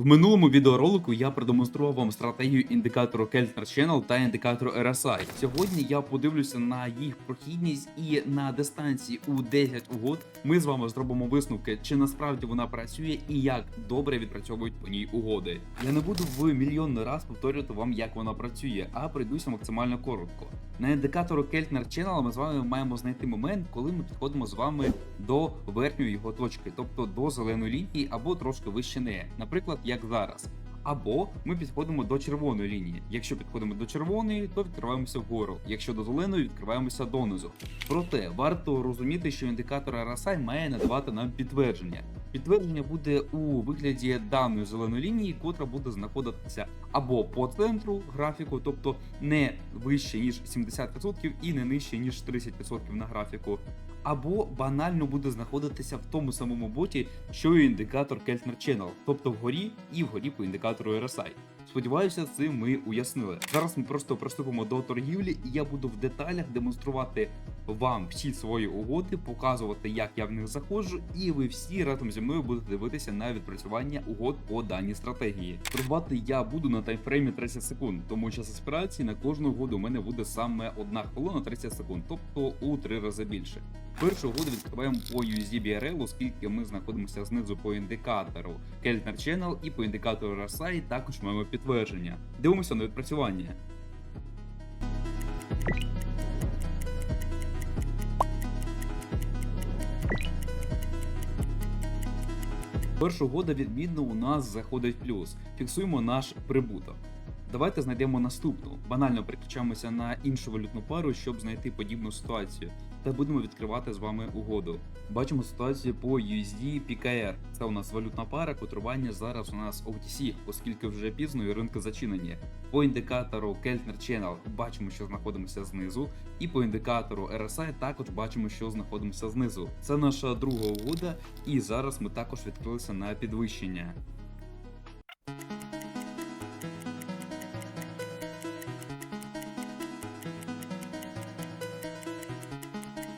В минулому відеоролику я продемонстрував вам стратегію індикатору Keltner Channel та індикатору RSI. Сьогодні я подивлюся на їх прохідність і на дистанції у 10 угод. Ми з вами зробимо висновки, чи насправді вона працює і як добре відпрацьовують по ній угоди. Я не буду в мільйонний раз повторювати вам, як вона працює, а пройдуся максимально коротко. На індикатору Keltner Channel ми з вами маємо знайти момент, коли ми підходимо з вами до верхньої його точки, тобто до зеленої лінії або трошки вище неї, наприклад, як зараз. Або ми підходимо до червоної лінії. Якщо підходимо до червоної, то відкриваємося вгору. Якщо до зеленої, відкриваємося донизу. Проте варто розуміти, що індикатор RSI має надавати нам підтвердження. Підтвердження буде у вигляді даної зеленої лінії, котра буде знаходитися або по центру графіку, тобто не вище ніж 70% і не нижче ніж 30% на графіку, або банально буде знаходитися в тому самому боті, що і індикатор Keltner Channel, тобто вгорі і вгорі по індикатору RSI. Сподіваюся, цим ми уяснили. Зараз ми просто приступимо до торгівлі, і я буду в деталях демонструвати вам всі свої угоди, показувати, як я в них заходжу, і ви всі разом зі мною будете дивитися на відпрацювання угод по даній стратегії. Торгувати я буду на таймфреймі 30 секунд, тому час аспірації на кожну угоду у мене буде саме одна хвилина 30 секунд, тобто у три рази більше. Першу угоду відкриваємо по USD оскільки ми знаходимося знизу по індикатору Keltner Channel і по індикатору RSI також маємо підтвердження. Дивимося на відпрацювання. Перша угода відмінно у нас заходить плюс. Фіксуємо наш прибуток. Давайте знайдемо наступну. Банально переключаємося на іншу валютну пару, щоб знайти подібну ситуацію. Та будемо відкривати з вами угоду. Бачимо ситуацію по USD PKR. Це у нас валютна пара, котрування зараз у нас OTC, оскільки вже пізно і ринки зачинені. По індикатору Keltner Channel бачимо, що знаходимося знизу, і по індикатору RSI також бачимо, що знаходимося знизу. Це наша друга угода, і зараз ми також відкрилися на підвищення.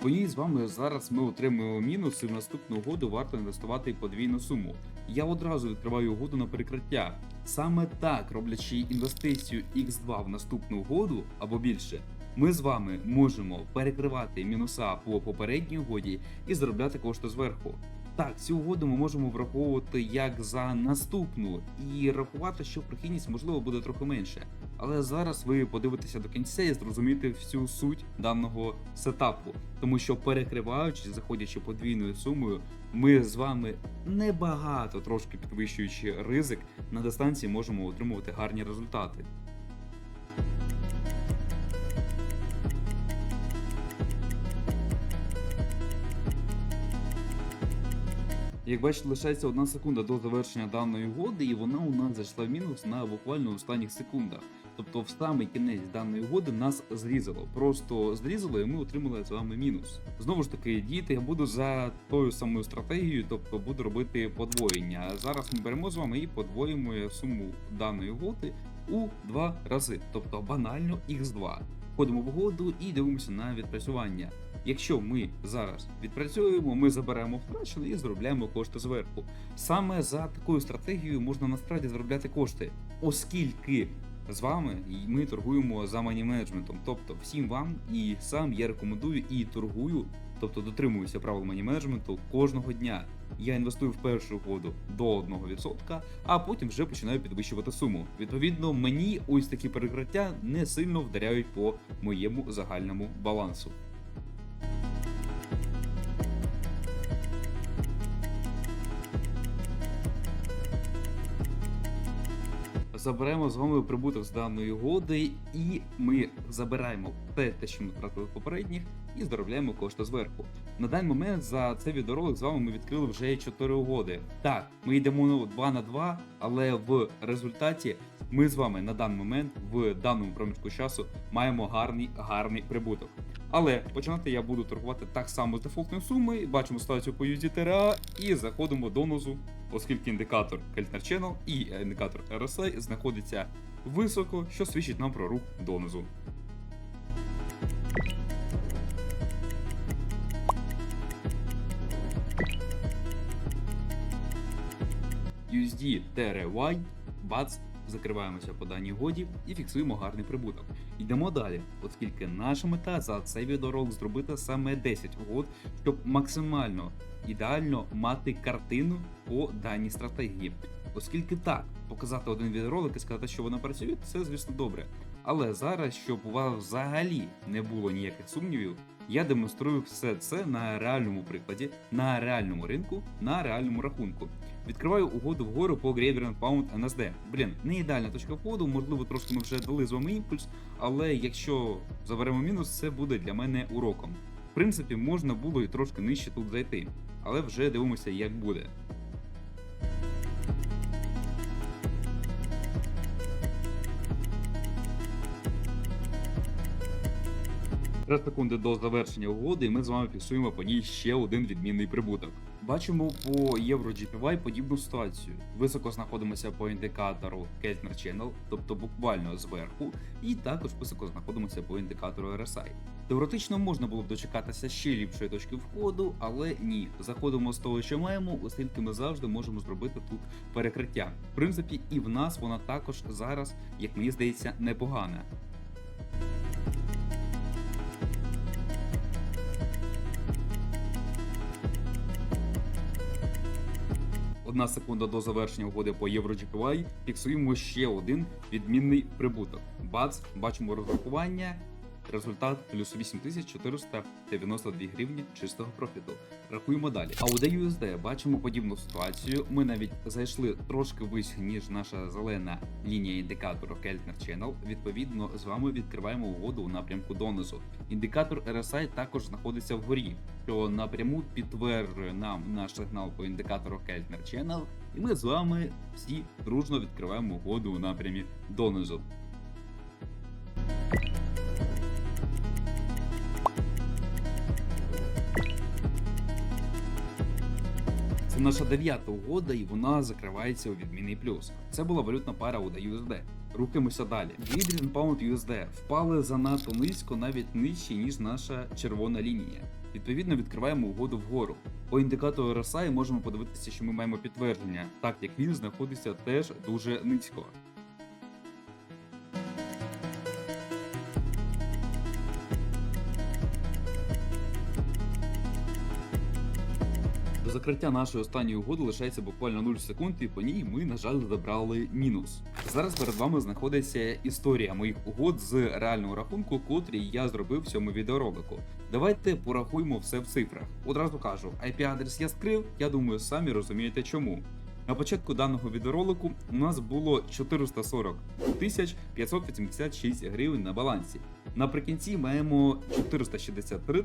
По ній з вами зараз ми отримуємо мінус, і в наступну угоду варто інвестувати подвійну суму. Я одразу відкриваю угоду на перекриття. Саме так, роблячи інвестицію X2 в наступну угоду або більше, ми з вами можемо перекривати мінуса по попередній угоді і заробляти кошти зверху. Так, цю угоду ми можемо враховувати як за наступну і рахувати, що прихильність можливо буде трохи менше. Але зараз ви подивитеся до кінця і зрозумієте всю суть даного сетапу, тому що перекриваючи, заходячи подвійною сумою, ми з вами небагато трошки підвищуючи ризик на дистанції, можемо отримувати гарні результати. Як бачите, лишається одна секунда до завершення даної угоди, і вона у нас зайшла в мінус на буквально останніх секундах. Тобто в самий кінець даної угоди нас зрізало. Просто зрізало, і ми отримали з вами мінус. Знову ж таки, діяти я буду за тою самою стратегією, тобто буду робити подвоєння. Зараз ми беремо з вами і подвоїмо суму даної угоди у два рази, тобто банально x2. Входимо в угоду і дивимося на відпрацювання. Якщо ми зараз відпрацюємо, ми заберемо втрачене і заробляємо кошти зверху. Саме за такою стратегією можна насправді заробляти кошти, оскільки з вами ми торгуємо за мані менеджментом. Тобто всім вам і сам я рекомендую і торгую, тобто дотримуюся правил мані менеджменту кожного дня. Я інвестую в першу угоду до 1%, а потім вже починаю підвищувати суму. Відповідно, мені ось такі перекриття не сильно вдаряють по моєму загальному балансу. Заберемо з вами прибуток з даної угоди, і ми забираємо те, те, що ми втратили попередніх, і заробляємо кошти зверху. На даний момент за цей відеоролик з вами ми відкрили вже 4 угоди. Так, ми йдемо ну, 2 на 2, але в результаті ми з вами на даний момент в даному проміжку часу маємо гарний гарний прибуток. Але починати я буду торгувати так само з дефолтної суми. Бачимо ситуацію по USDTRA і заходимо донизу, оскільки індикатор Keltner Channel і індикатор RSI знаходиться високо, що свідчить нам про рух донизу. USD-Y, бац, закриваємося по даній годі і фіксуємо гарний прибуток. Йдемо далі, оскільки наша мета за цей відеоролик зробити саме 10 угод, щоб максимально ідеально мати картину по даній стратегії. Оскільки так, показати один відеоролик і сказати, що вона працює, це звісно добре. Але зараз, щоб у вас взагалі не було ніяких сумнівів, я демонструю все це на реальному прикладі, на реальному ринку, на реальному рахунку. Відкриваю угоду вгору по Graveyard Pound NSD. Блін, не ідеальна точка входу, можливо, трошки ми вже дали з вами імпульс, але якщо заберемо мінус, це буде для мене уроком. В принципі, можна було і трошки нижче тут зайти, але вже дивимося, як буде. 3 секунди до завершення угоди, і ми з вами фіксуємо по ній ще один відмінний прибуток. Бачимо по Євро GPY подібну ситуацію. Високо знаходимося по індикатору Keltner Channel, тобто буквально зверху, і також високо знаходимося по індикатору RSI. Теоретично можна було б дочекатися ще ліпшої точки входу, але ні, заходимо з того, що маємо, оскільки ми завжди можемо зробити тут перекриття. В принципі, і в нас вона також зараз, як мені здається, непогана. Одна секунда до завершення угоди по Євро фіксуємо ще один відмінний прибуток. Бац, бачимо розрахування. Результат плюс 8492 гривні чистого профіту. Рахуємо далі. А у DUSD бачимо подібну ситуацію. Ми навіть зайшли трошки вище, ніж наша зелена лінія індикатору Keltner Channel. Відповідно, з вами відкриваємо угоду у напрямку донизу. Індикатор RSI також знаходиться вгорі, що напряму підтверджує нам наш сигнал по індикатору Keltner Channel, і ми з вами всі дружно відкриваємо угоду у напрямі донизу. Наша дев'ята угода, і вона закривається у відмінний плюс. Це була валютна пара USD USD. Рухаємося далі. Гідрін Pound USD впали занадто низько, навіть нижче, ніж наша червона лінія. Відповідно, відкриваємо угоду вгору. По індикатору RSI можемо подивитися, що ми маємо підтвердження, так як він знаходиться теж дуже низько. Закриття нашої останньої угоди лишається буквально 0 секунд, і по ній ми, на жаль, забрали мінус. Зараз перед вами знаходиться історія моїх угод з реального рахунку, котрі я зробив в цьому відеоролику. Давайте порахуємо все в цифрах. Одразу кажу, IP-адрес я скрив, я думаю, самі розумієте чому. На початку даного відеоролику у нас було 440 586 гривень на балансі. Наприкінці маємо 463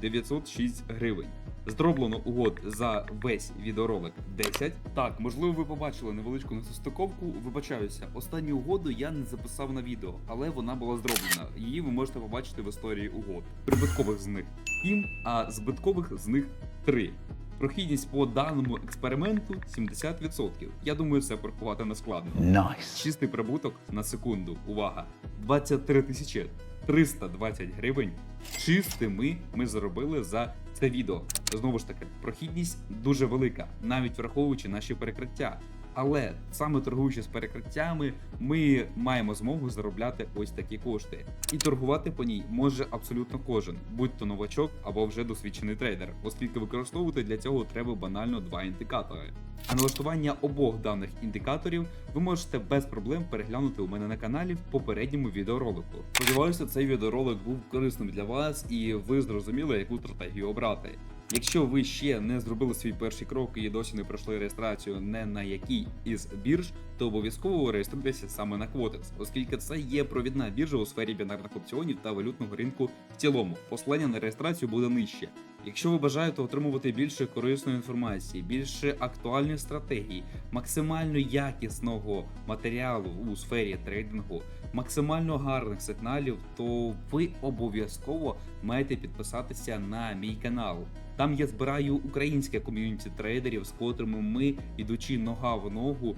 906 гривень. Зроблено угод за весь відеоролик 10. Так, можливо, ви побачили невеличку несостиковку. Вибачаюся, останню угоду я не записав на відео, але вона була зроблена. Її ви можете побачити в історії угод. Прибуткових з них 7, а збиткових з них 3. Прохідність по даному експерименту 70%. Я думаю, це порахувати не складно. Nice. Чистий прибуток на секунду. Увага! 23 тисячі 320 гривень. Чистими ми заробили за це відео. Знову ж таки, прохідність дуже велика, навіть враховуючи наші перекриття. Але саме торгуючи з перекриттями, ми маємо змогу заробляти ось такі кошти. І торгувати по ній може абсолютно кожен, будь то новачок або вже досвідчений трейдер, оскільки використовувати для цього треба банально два індикатори. А налаштування обох даних індикаторів ви можете без проблем переглянути у мене на каналі в попередньому відеоролику. Сподіваюся, цей відеоролик був корисним для вас і ви зрозуміли, яку стратегію обрати. Якщо ви ще не зробили свій перший крок і досі не пройшли реєстрацію не на якій із бірж, то обов'язково реєструйтеся саме на Quotex, оскільки це є провідна біржа у сфері бінарних опціонів та валютного ринку в цілому. Посилання на реєстрацію буде нижче. Якщо ви бажаєте отримувати більше корисної інформації, більше актуальних стратегій, максимально якісного матеріалу у сфері трейдингу, максимально гарних сигналів, то ви обов'язково маєте підписатися на мій канал. Там я збираю українське ком'юніті трейдерів, з котрими ми, ідучи нога в ногу,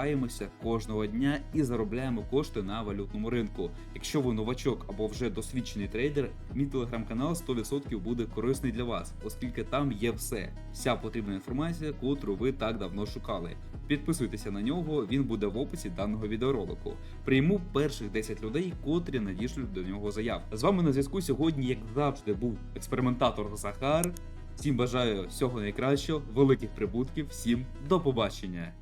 розвиваємося кожного дня і заробляємо кошти на валютному ринку. Якщо ви новачок або вже досвідчений трейдер, мій телеграм-канал 100% буде корисний для вас, оскільки там є все, вся потрібна інформація, котру ви так давно шукали. Підписуйтеся на нього, він буде в описі даного відеоролику. Прийму перших 10 людей, котрі надішлють до нього заяв. З вами на зв'язку сьогодні, як завжди, був експериментатор Захар. Всім бажаю всього найкращого, великих прибутків, всім до побачення.